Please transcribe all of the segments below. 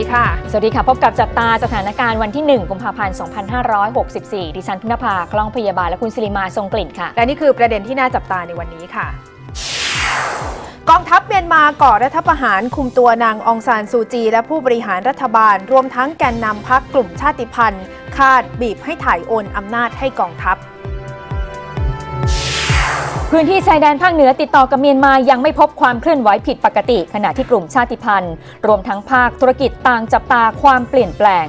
ดีค่ะ สวัสดีค่ะ พบกับจับตาสถานการณ์วันที่ 1 กุมภาพันธ์ 2564 ดิฉันพุนภาคล่องพยาบาลและคุณสิริมาทรงกลิ่นค่ะ และนี่คือประเด็นที่น่าจับตาในวันนี้ค่ะ กองทัพเมียนมาก่อรัฐประหารคุมตัวนางองซานซูจี และผู้บริหารรัฐบาล รวมทั้งแกนนำพักกลุ่มชาติพันธุ์ คาดบีบให้ถ่ายโอนอำนาจให้กองทัพ พื้นที่ชายแดนภาคเหนือติดต่อกับเมียนมายังไม่พบความเคลื่อนไหวผิดปกติ ขณะที่กลุ่มชาติพันธุ์ รวมทั้งภาคธุรกิจต่างจับตาความเปลี่ยนแปลง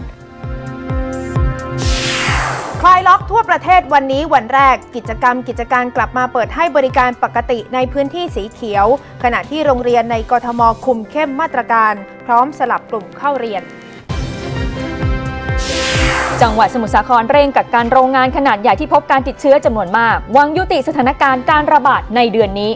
คลายล็อกทั่วประเทศวันนี้วันแรกกิจกรรมกิจการกลับมาเปิดให้บริการปกติในพื้นที่สีเขียว ขณะที่โรงเรียนในกทมคุมเข้มมาตรการ พร้อมสลับกลุ่มเข้าเรียน จังหวัดสมุทรสาครเร่งกักกันโรงงานขนาดใหญ่ที่พบการติดเชื้อจำนวนมากหวังยุติสถานการณ์การระบาดในเดือนนี้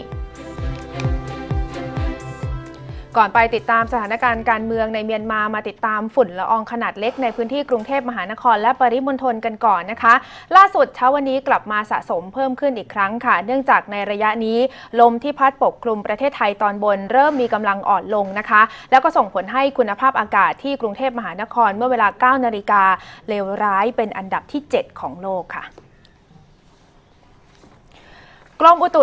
ก่อนไปติดตามสถานการณ์การเมืองในเมียนมามาติดตามฝุ่นละอองขนาดเล็กในพื้นที่กรุงเทพมหานครและปริมณฑลกันก่อนนะคะ ล่าสุดเช้าวันนี้กลับมาสะสมเพิ่มขึ้นอีกครั้งค่ะ เนื่องจากในระยะนี้ ลมที่พัดปกคลุมประเทศไทยตอนบน เริ่มมีกำลังอ่อนลงนะคะ แล้วก็ส่งผลให้คุณภาพอากาศที่กรุงเทพมหานครเมื่อเวลา 9 นาฬิกาเลวร้ายเป็นอันดับที่ 7 ของโลกค่ะกรมอุตุ